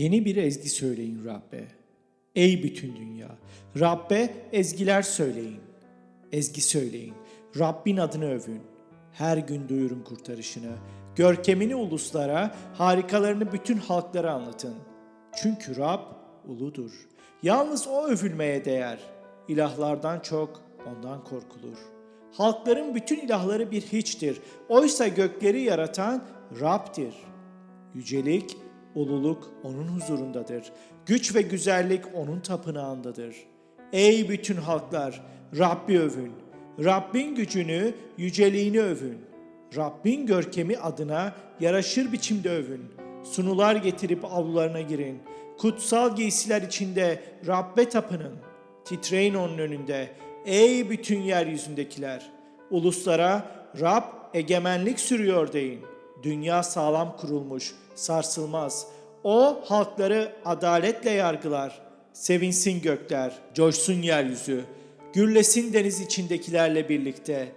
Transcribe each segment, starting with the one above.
Yeni bir ezgi söyleyin Rabbe. Ey bütün dünya, Rabbe ezgiler söyleyin. Ezgi söyleyin. Rabbin adını övün. Her gün duyurun kurtarışını. Görkemini uluslara, harikalarını bütün halklara anlatın. Çünkü Rab uludur. Yalnız o övülmeye değer. İlahlardan çok ondan korkulur. Halkların bütün ilahları bir hiçtir. Oysa gökleri yaratan Rab'dir. Yücelik, ululuk onun huzurundadır. Güç ve güzellik onun tapınağındadır. Ey bütün halklar, Rabbi övün. Rabbin gücünü, yüceliğini övün. Rabbin görkemi adına yaraşır biçimde övün. Sunular getirip avlularına girin. Kutsal giysiler içinde Rabbe tapının. Titreyin onun önünde. Ey bütün yeryüzündekiler! Uluslara Rab egemenlik sürüyor deyin. Dünya sağlam kurulmuş, sarsılmaz. O halkları adaletle yargılar. Sevinsin gökler, coşsun yeryüzü. Gürlesin deniz içindekilerle birlikte.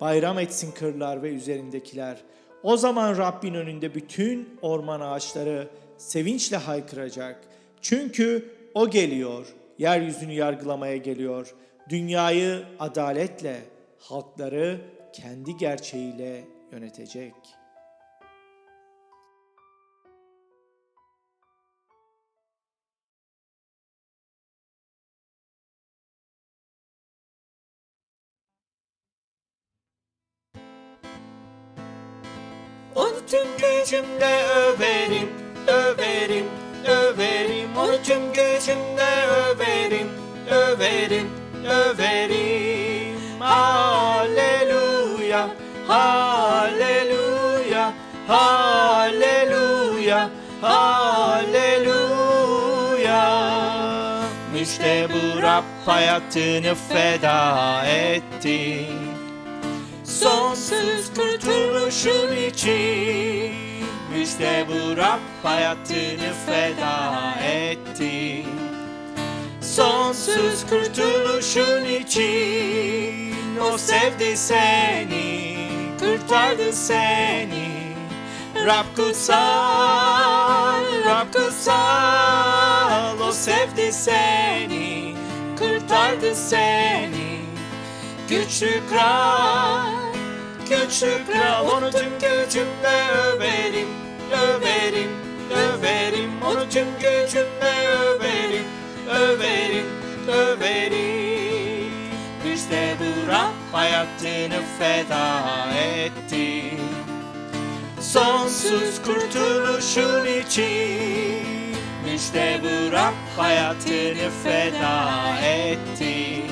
Bayram etsin kırlar ve üzerindekiler. O zaman Rabbin önünde bütün orman ağaçları sevinçle haykıracak. Çünkü O geliyor, yeryüzünü yargılamaya geliyor. Dünyayı adaletle, halkları kendi gerçeğiyle yönetecek. Tüm gücümle överim, överim, överim. Onu tüm gücümle överim, överim, överim. Haleluya, haleluya, haleluya, haleluya Müjde bu Rab hayatını feda etti. Sonsuz kurtuluşun için Müjde bu Rab hayatını feda etti. Sonsuz kurtuluşun için O sevdi seni Kurtardı seni. Rab kutsal Rab kutsal O sevdi seni Kurtardı seni. Güçlü kral, güçlü kral Onu tüm gücümle överim, överim, överim Onu tüm gücümle överim, överim, överim. İşte bu Rab hayatını feda etti. Sonsuz kurtuluşun için bu Rab hayatını feda etti.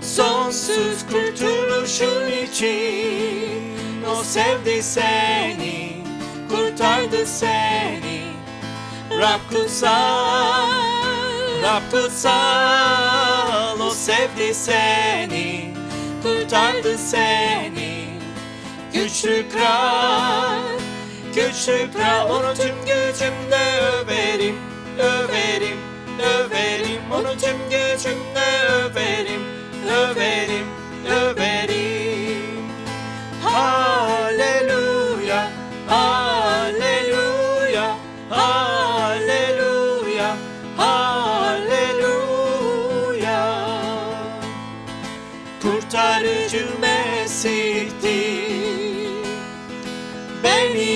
Sonsuz kurtuluşun için O sevdi seni Kurtardı seni. Rab kutsal Rab kutsal O sevdi seni. Kurtardı seni. Güçlü kral Güçlü kral Onu tüm gücümle överim Överim Överim. Onu tüm gücümle överim Överim Överim. Haleluya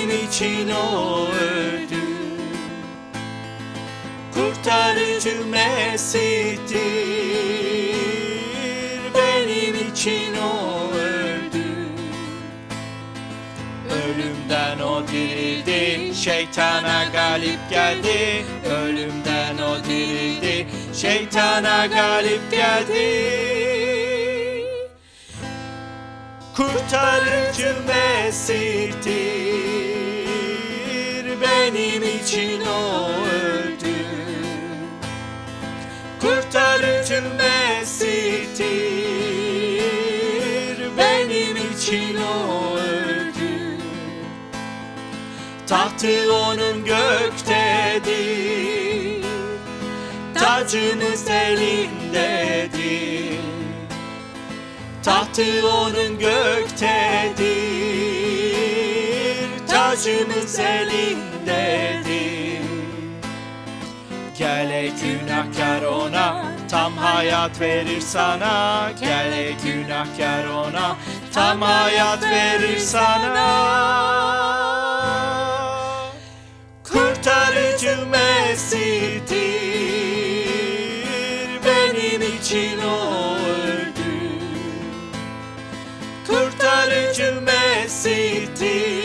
Benim için o öldü Kurtarıcı Mesih'tir Benim için o öldü Ölümden o dirildi Şeytana galip geldi. Ölümden o dirildi Şeytana galip geldi. Kurtarıcı Mesih'tir Benim için o öldü Kurtarıcı Mesih'tir Benim için o öldü Tahtı onun göktedir Tacımız elindedir. Tahtı onun göktedir Tacımız elindedir Gel günahkar ona tam hayat verir sana. Gel günahkar ona tam hayat verir sana. Kurtarıcı Mesih'tir benim için o öldü. Kurtarıcı Mesih'tir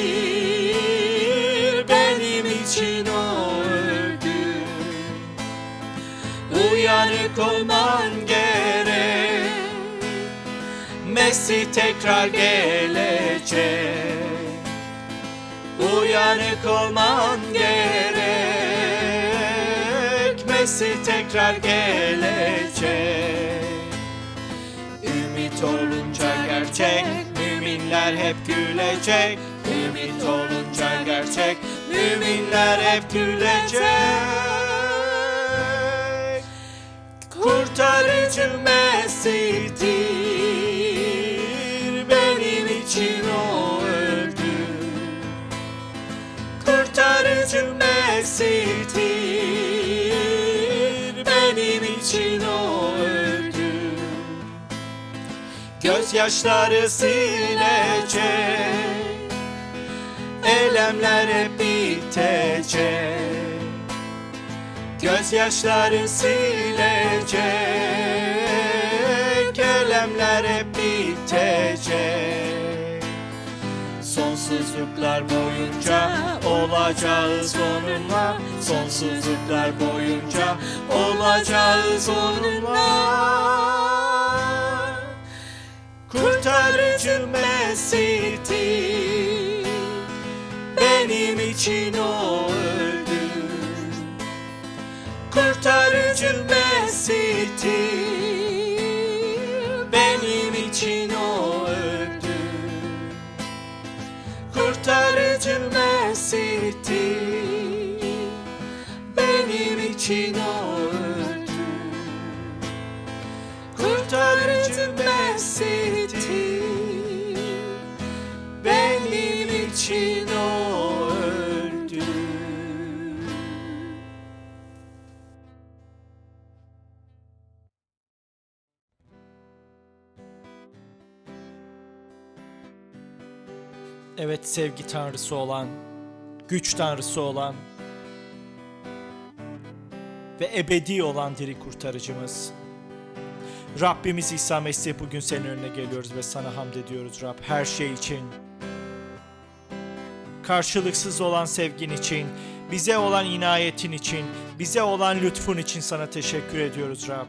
Olman gerek. Mesih tekrar gelecek. Uyanık olman gerek. Mesih tekrar gelecek. Ümit olunca gerçek Müminler hep gülecek. Ümit olunca gerçek Müminler hep gülecek Mesih'tir Benim için o öldü. Kurtarıcı Mesih'tir Benim için o öldü. Gözyaşları silecek Elemler hep bitecek Gözyaşları silecek Elemler hep bitecek. Sonsuzluklar boyunca olacağız onunla. Sonsuzluklar boyunca olacağız onunla. Kurtarıcı Mesih'tir Benim için o Kurtarıcı Mesih'tir Benim için o öldü Kurtarıcı Benim için o öldü Kurtarıcı Benim için Evet sevgi tanrısı olan, güç tanrısı olan ve ebedi olan diri kurtarıcımız. Rabbimiz İsa Mesih bugün senin önüne geliyoruz ve sana hamd ediyoruz Rab her şey için. Karşılıksız olan sevgin için, bize olan inayetin için, bize olan lütfun için sana teşekkür ediyoruz Rab.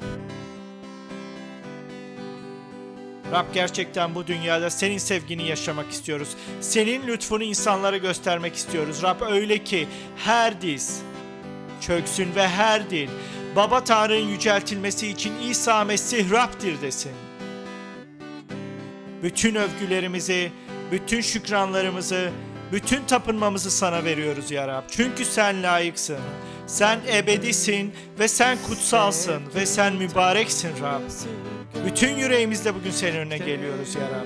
Rab gerçekten bu dünyada senin sevgini yaşamak istiyoruz. Senin lütfunu insanlara göstermek istiyoruz. Rab öyle ki her diz çöksün ve her dil Baba Tanrı'nın yüceltilmesi için İsa Mesih Rab'dir desin. Bütün övgülerimizi, bütün şükranlarımızı, bütün tapınmamızı sana veriyoruz ya Rab. Çünkü sen layıksın. Sen ebedisin ve sen kutsalsın ve sen mübareksin Rab. Bütün yüreğimizle bugün senin önüne geliyoruz ya Rab.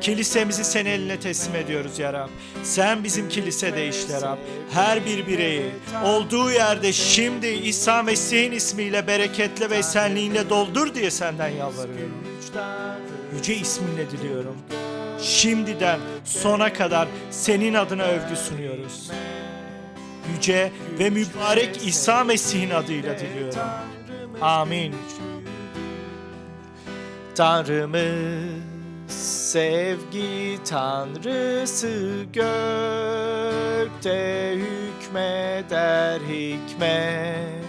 Kilisemizi senin eline teslim ediyoruz ya Rab. Sen bizim kilisede işle Rab. Her bir bireyi olduğu yerde şimdi İsa Mesih'in ismiyle bereketle ve esenliğinle doldur diye senden yalvarıyorum. Yüce isminle diliyorum. Şimdiden sona kadar senin adına övgü sunuyoruz. Yüce ve mübarek İsa Mesih'in adıyla diliyorum. Amin. Tanrımız sevgi tanrısı gökte hükmeder hikmet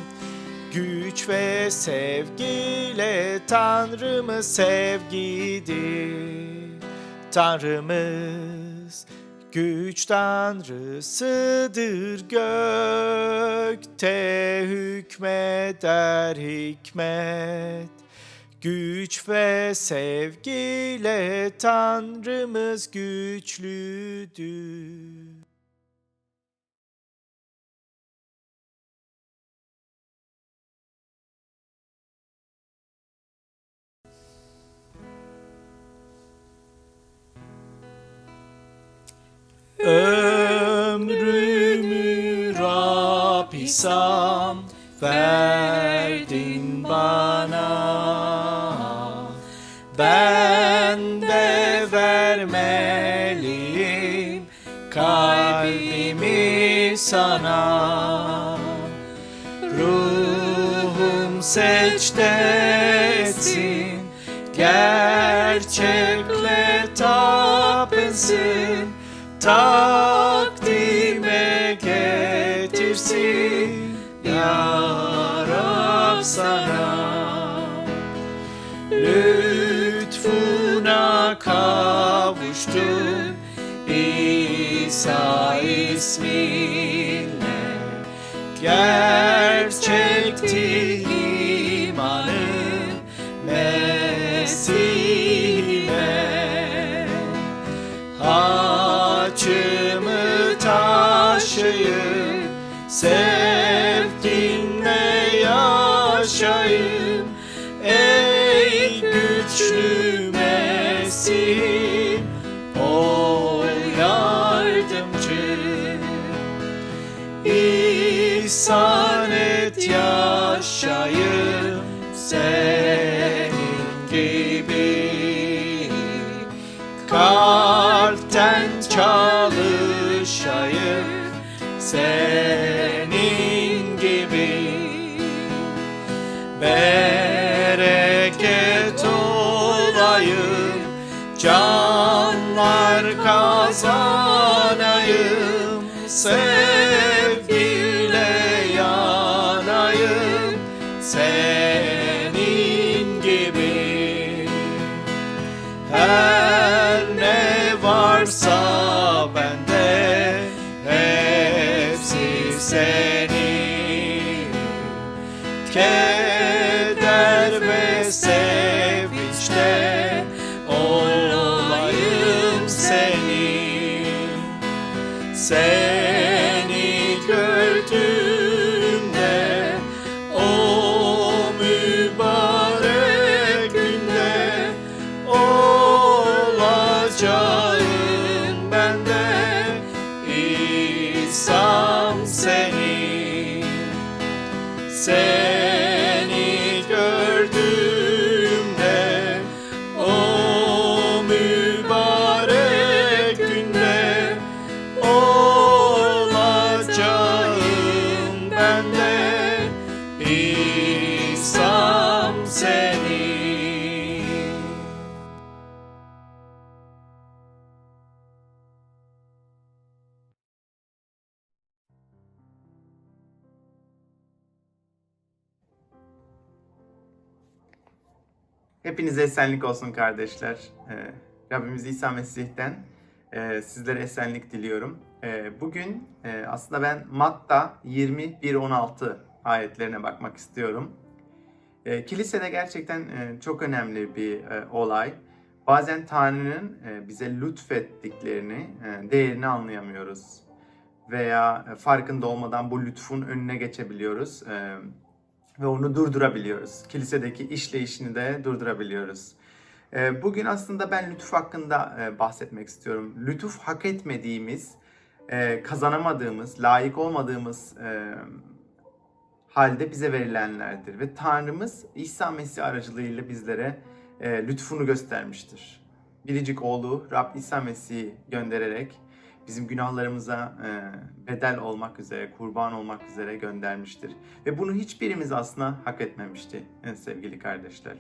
güç ve sevgiyle Tanrımız sevgidir Tanrımız güç tanrısıdır gökte hükmeder hikmet Güç ve sevgiyle Tanrımız güçlüdür. Ömrümü Rabbisam verdin bana. Ben de vermeliyim kalbimi sana. Ruhum secde etsin gerçek Takdime getirsin. Ya Rab sana Lütfuna kavuştum İsa isminle Gerçekti imanım Mesih'ime kazanayım Sevgiyle seni esenlik olsun kardeşler. Ee, Rabbimiz İsa Mesih'ten e, sizlere esenlik diliyorum. Ee, bugün e, aslında ben Matta 21-16 ayetlerine bakmak istiyorum. Ee, kilisede gerçekten e, çok önemli bir e, olay. Bazen Tanrı'nın e, bize lütfettiklerini, e, değerini anlayamıyoruz. Veya e, farkında olmadan bu lütfun önüne geçebiliyoruz. E, ve onu durdurabiliyoruz. Kilisedeki işleyişini de durdurabiliyoruz. Ee, Bugün aslında ben lütuf hakkında e, bahsetmek istiyorum. Lütuf hak etmediğimiz, e, kazanamadığımız, layık olmadığımız e, halde bize verilenlerdir. Ve Tanrımız İsa Mesih aracılığıyla bizlere lütfunu göstermiştir. Biricik oğlu Rab İsa Mesih'i göndererek bizim günahlarımıza e, bedel olmak üzere, kurban olmak üzere göndermiştir. Ve bunu hiçbirimiz aslında hak etmemişti e, sevgili kardeşler.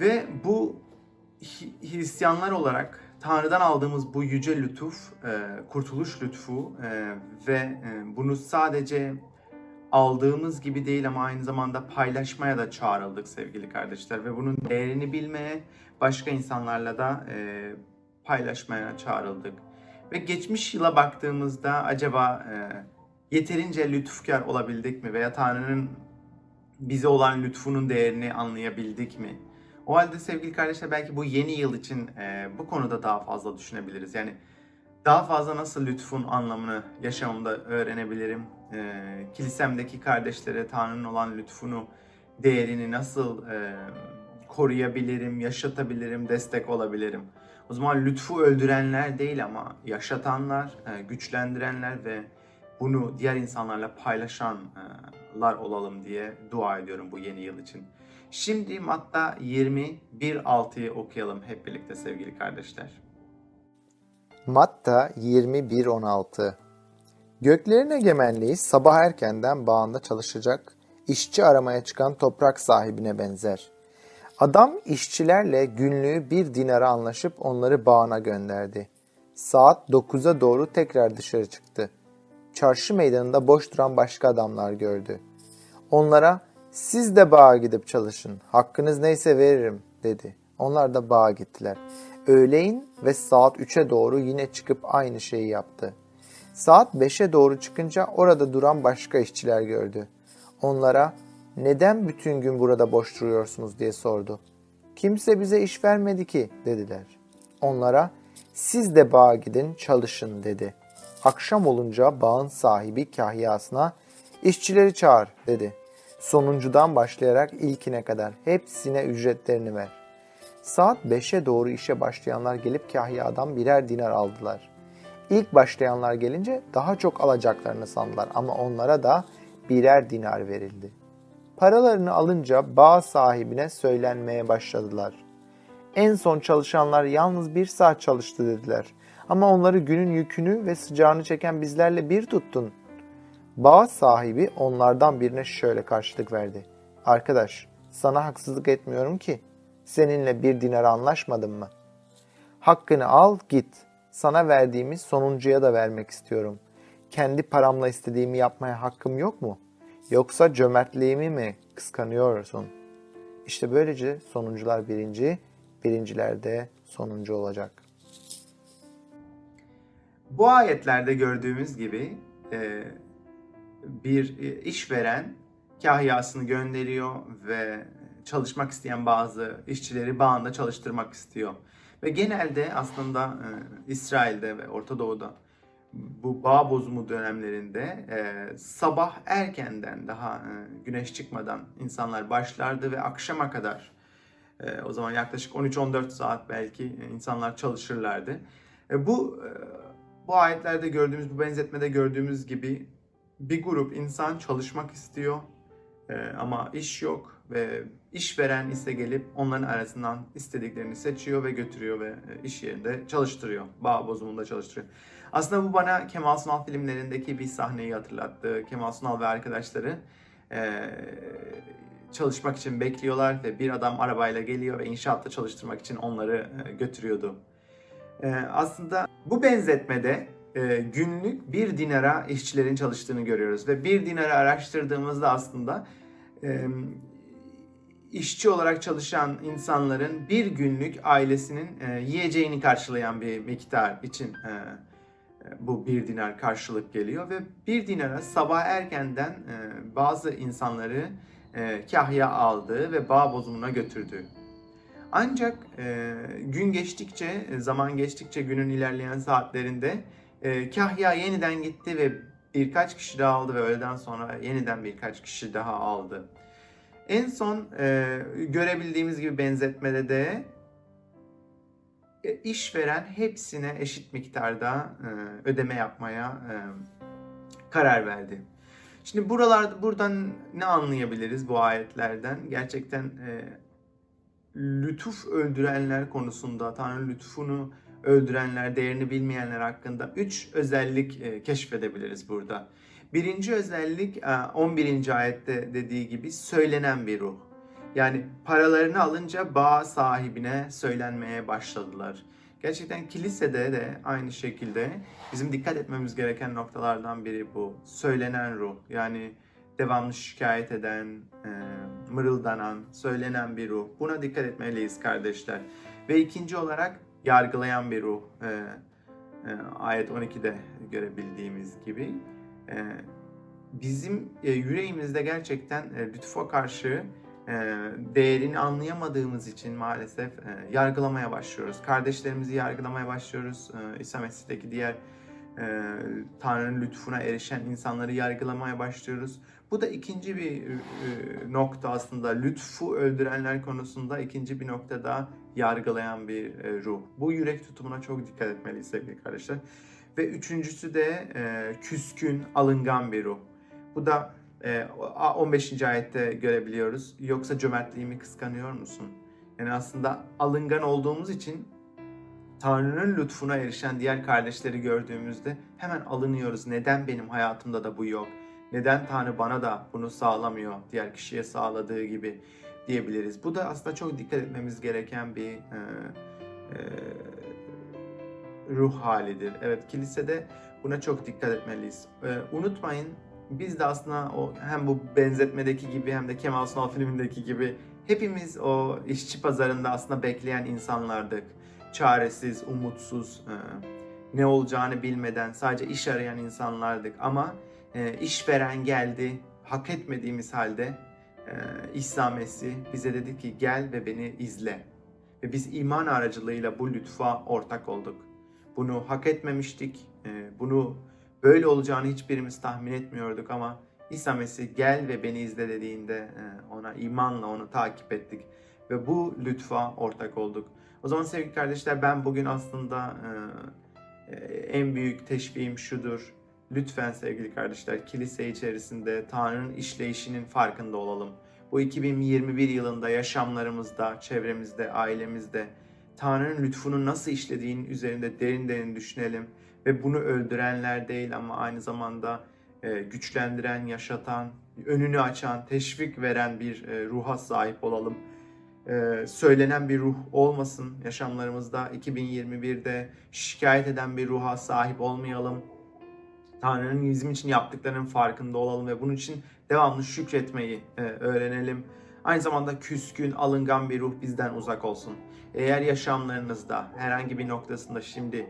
Ve bu Hristiyanlar olarak Tanrı'dan aldığımız bu yüce lütuf, e, kurtuluş lütfu ve bunu sadece aldığımız gibi değil ama aynı zamanda paylaşmaya da çağrıldık sevgili kardeşler ve bunun değerini bilmeye, başka insanlarla da paylaşmaya çağrıldık. Ve geçmiş yıla baktığımızda acaba e, yeterince lütufkar olabildik mi veya Tanrı'nın bize olan lütfunun değerini anlayabildik mi? O halde sevgili kardeşler belki bu yeni yıl için e, bu konuda daha fazla düşünebiliriz. Yani daha fazla nasıl lütfun anlamını yaşamımda öğrenebilirim? E, kilisemdeki kardeşlere Tanrı'nın olan lütfunu, değerini nasıl e, koruyabilirim, yaşatabilirim, destek olabilirim? O zaman lütfu öldürenler değil ama yaşatanlar, e, güçlendirenler ve bunu diğer insanlarla paylaşanlar olalım diye dua ediyorum bu yeni yıl için. Şimdi Matta 21.6'yı okuyalım hep birlikte sevgili kardeşler. Matta 21.16 Göklerin egemenliği sabah erkenden bağında çalışacak, işçi aramaya çıkan toprak sahibine benzer. Adam işçilerle günlüğü bir dinara anlaşıp onları bağına gönderdi. Saat 9'a doğru tekrar dışarı çıktı. Çarşı meydanında boş duran başka adamlar gördü. Onlara siz de bağa gidip çalışın, hakkınız neyse veririm dedi. Onlar da bağa gittiler. Öğleyin ve saat 3'e doğru yine çıkıp aynı şeyi yaptı. Saat 5'e doğru çıkınca orada duran başka işçiler gördü. Onlara neden bütün gün burada boş duruyorsunuz diye sordu. Kimse bize iş vermedi ki dediler. Onlara siz de bağa gidin çalışın dedi. Akşam olunca bağın sahibi kahyasına işçileri çağır dedi. Sonuncudan başlayarak ilkine kadar hepsine ücretlerini ver. Saat 5'e doğru işe başlayanlar gelip kahyadan birer dinar aldılar. İlk başlayanlar gelince daha çok alacaklarını sandılar ama onlara da birer dinar verildi. Paralarını alınca bağ sahibine söylenmeye başladılar. En son çalışanlar yalnız bir saat çalıştı dediler. Ama onları günün yükünü ve sıcağını çeken bizlerle bir tuttun. Bağ sahibi onlardan birine şöyle karşılık verdi. Arkadaş, sana haksızlık etmiyorum ki. Seninle bir dinar anlaşmadım mı? Hakkını al git. Sana verdiğimi sonuncuya da vermek istiyorum. Kendi paramla istediğimi yapmaya hakkım yok mu? Yoksa cömertliğimi mi kıskanıyorsun? İşte böylece sonuncular birinci, birinciler de sonuncu olacak. Bu ayetlerde gördüğümüz gibi e, bir e, işveren kahyasını gönderiyor ve çalışmak isteyen bazı işçileri bağında çalıştırmak istiyor. Ve genelde aslında e, İsrail'de ve Orta Doğu'da bu bağ bozumu dönemlerinde e, sabah erkenden daha e, güneş çıkmadan insanlar başlardı ve akşama kadar e, o zaman yaklaşık 13-14 saat belki e, insanlar çalışırlardı. E, bu e, bu ayetlerde gördüğümüz, bu benzetmede gördüğümüz gibi bir grup insan çalışmak istiyor e, ama iş yok ve işveren ise gelip onların arasından istediklerini seçiyor ve götürüyor ve e, iş yerinde çalıştırıyor. Bağ bozumunda çalıştırıyor. Aslında bu bana Kemal Sunal filmlerindeki bir sahneyi hatırlattı. Kemal Sunal ve arkadaşları e, çalışmak için bekliyorlar ve bir adam arabayla geliyor ve inşaatta çalıştırmak için onları e, götürüyordu. E, aslında bu benzetmede e, günlük bir dinara işçilerin çalıştığını görüyoruz ve bir dinarı araştırdığımızda aslında e, işçi olarak çalışan insanların bir günlük ailesinin e, yiyeceğini karşılayan bir miktar için e, e, bu bir dinar karşılık geliyor ve bir dinara sabah erkenden e, bazı insanları e, kahya aldığı ve bağ bozumuna götürdü. Ancak e, gün geçtikçe, e, zaman geçtikçe günün ilerleyen saatlerinde e, kahya yeniden gitti ve birkaç kişi daha aldı ve öğleden sonra yeniden birkaç kişi daha aldı. En son e, görebildiğimiz gibi benzetmede de e, işveren hepsine eşit miktarda e, ödeme yapmaya e, karar verdi. Şimdi buralarda buradan ne anlayabiliriz bu ayetlerden? Gerçekten e, lütuf öldürenler konusunda, Tanrı lütfunu öldürenler, değerini bilmeyenler hakkında üç özellik e, keşfedebiliriz burada. Birinci özellik e, 11. ayette dediği gibi söylenen bir ruh. Yani paralarını alınca bağ sahibine söylenmeye başladılar. Gerçekten kilisede de aynı şekilde bizim dikkat etmemiz gereken noktalardan biri bu. Söylenen ruh. Yani devamlı şikayet eden, e, mırıldanan, söylenen bir ruh. Buna dikkat etmeliyiz kardeşler. Ve ikinci olarak yargılayan bir ruh. E, e, ayet 12'de görebildiğimiz gibi. E, bizim e, yüreğimizde gerçekten e, lütfa karşı e, değerini anlayamadığımız için maalesef yargılamaya başlıyoruz. Kardeşlerimizi yargılamaya başlıyoruz. İsa Mesih'teki diğer Tanrı'nın lütfuna erişen insanları yargılamaya başlıyoruz. Bu da ikinci bir nokta aslında. Lütfu öldürenler konusunda ikinci bir noktada yargılayan bir ruh. Bu yürek tutumuna çok dikkat etmeliyiz sevgili kardeşler. Ve üçüncüsü de e, küskün, alıngan bir ruh. Bu da e, 15. ayette görebiliyoruz. Yoksa cömertliğimi kıskanıyor musun? Yani aslında alıngan olduğumuz için Tanrı'nın lütfuna erişen diğer kardeşleri gördüğümüzde hemen alınıyoruz. Neden benim hayatımda da bu yok? Neden Tanrı bana da bunu sağlamıyor diğer kişiye sağladığı gibi diyebiliriz. Bu da aslında çok dikkat etmemiz gereken bir e, e, ruh halidir. Evet kilisede buna çok dikkat etmeliyiz. E, unutmayın biz de aslında o hem bu benzetmedeki gibi hem de Kemal Sunal filmindeki gibi hepimiz o işçi pazarında aslında bekleyen insanlardık. Çaresiz, umutsuz, e, ne olacağını bilmeden sadece iş arayan insanlardık. Ama e, işveren geldi, hak etmediğimiz halde e, İsa Mesih bize dedi ki gel ve beni izle. Ve biz iman aracılığıyla bu lütfa ortak olduk. Bunu hak etmemiştik. e, Bunu böyle olacağını hiçbirimiz tahmin etmiyorduk ama İsa Mesih gel ve beni izle dediğinde e, ona imanla onu takip ettik ve bu lütfa ortak olduk. O zaman sevgili kardeşler ben bugün aslında e, e, en büyük teşviğim şudur. Lütfen sevgili kardeşler kilise içerisinde Tanrı'nın işleyişinin farkında olalım. Bu 2021 yılında yaşamlarımızda, çevremizde, ailemizde Tanrı'nın lütfunun nasıl işlediğinin üzerinde derin derin düşünelim ve bunu öldürenler değil ama aynı zamanda e, güçlendiren, yaşatan, önünü açan, teşvik veren bir e, ruha sahip olalım. E, söylenen bir ruh olmasın yaşamlarımızda. 2021'de şikayet eden bir ruha sahip olmayalım. Tanrı'nın bizim için yaptıklarının farkında olalım ve bunun için devamlı şükretmeyi öğrenelim. Aynı zamanda küskün, alıngan bir ruh bizden uzak olsun. Eğer yaşamlarınızda herhangi bir noktasında şimdi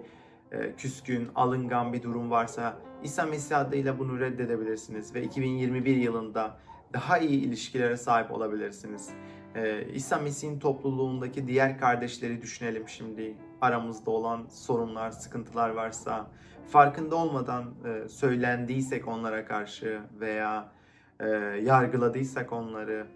e, küskün, alıngan bir durum varsa İsa Mesih adıyla bunu reddedebilirsiniz ve 2021 yılında daha iyi ilişkilere sahip olabilirsiniz. E, İsa Mesih'in topluluğundaki diğer kardeşleri düşünelim şimdi. Aramızda olan sorunlar, sıkıntılar varsa farkında olmadan e, söylendiysek onlara karşı veya e, yargıladıysak onları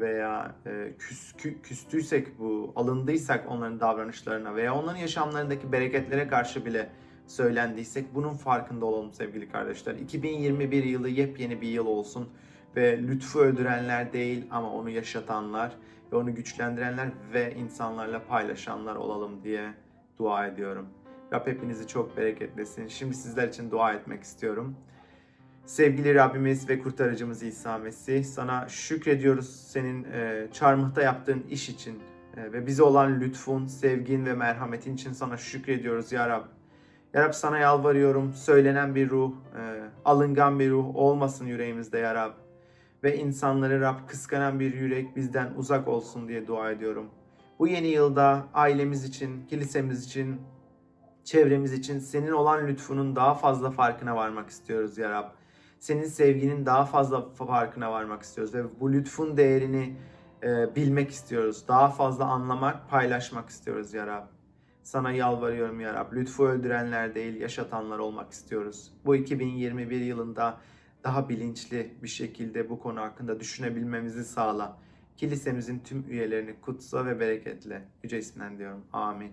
veya e, küs, kü- küstüysek bu, alındıysak onların davranışlarına veya onların yaşamlarındaki bereketlere karşı bile söylendiysek bunun farkında olalım sevgili kardeşler. 2021 yılı yepyeni bir yıl olsun ve lütfu öldürenler değil ama onu yaşatanlar ve onu güçlendirenler ve insanlarla paylaşanlar olalım diye dua ediyorum. Rab hepinizi çok bereketlesin. Şimdi sizler için dua etmek istiyorum. Sevgili Rabbimiz ve kurtarıcımız İsa Mesih, sana şükrediyoruz senin e, çarmıhta yaptığın iş için e, ve bize olan lütfun, sevgin ve merhametin için sana şükrediyoruz ya Rab. Ya Rab sana yalvarıyorum, söylenen bir ruh, e, alıngan bir ruh olmasın yüreğimizde ya Rab. Ve insanları Rab kıskanan bir yürek bizden uzak olsun diye dua ediyorum. Bu yeni yılda ailemiz için, kilisemiz için, çevremiz için senin olan lütfunun daha fazla farkına varmak istiyoruz ya Rab. Senin sevginin daha fazla farkına varmak istiyoruz ve bu lütfun değerini e, bilmek istiyoruz. Daha fazla anlamak, paylaşmak istiyoruz ya Rab. Sana yalvarıyorum ya Rab. Lütfu öldürenler değil, yaşatanlar olmak istiyoruz. Bu 2021 yılında daha bilinçli bir şekilde bu konu hakkında düşünebilmemizi sağla. Kilisemizin tüm üyelerini kutsa ve bereketle. Yüce isminden diyorum. Amin.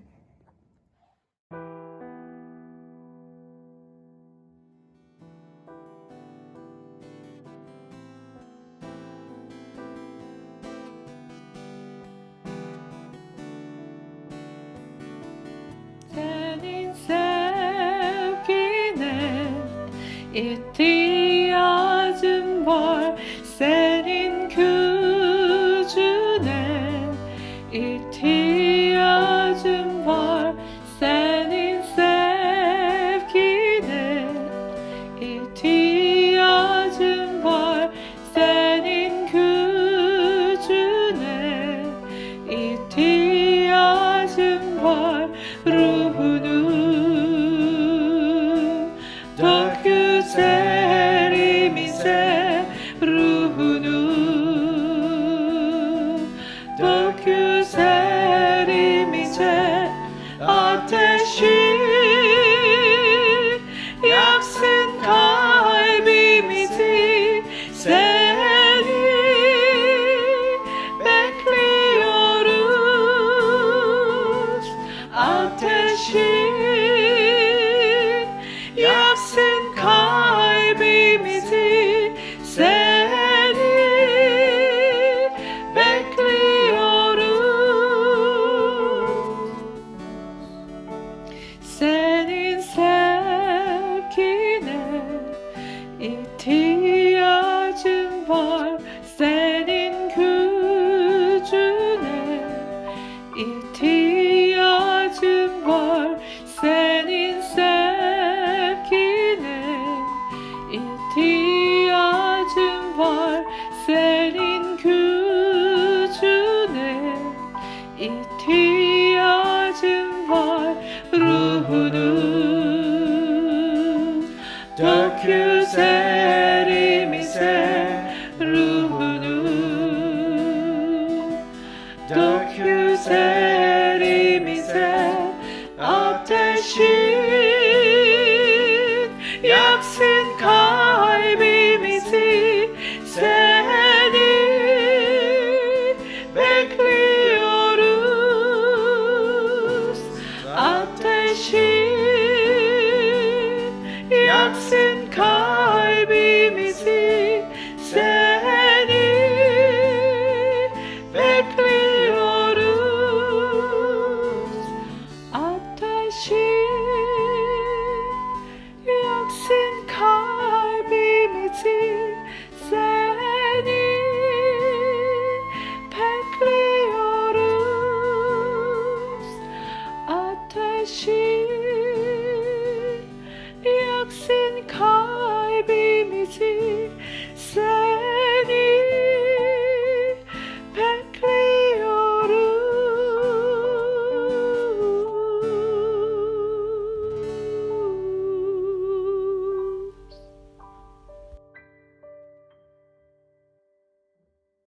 I'm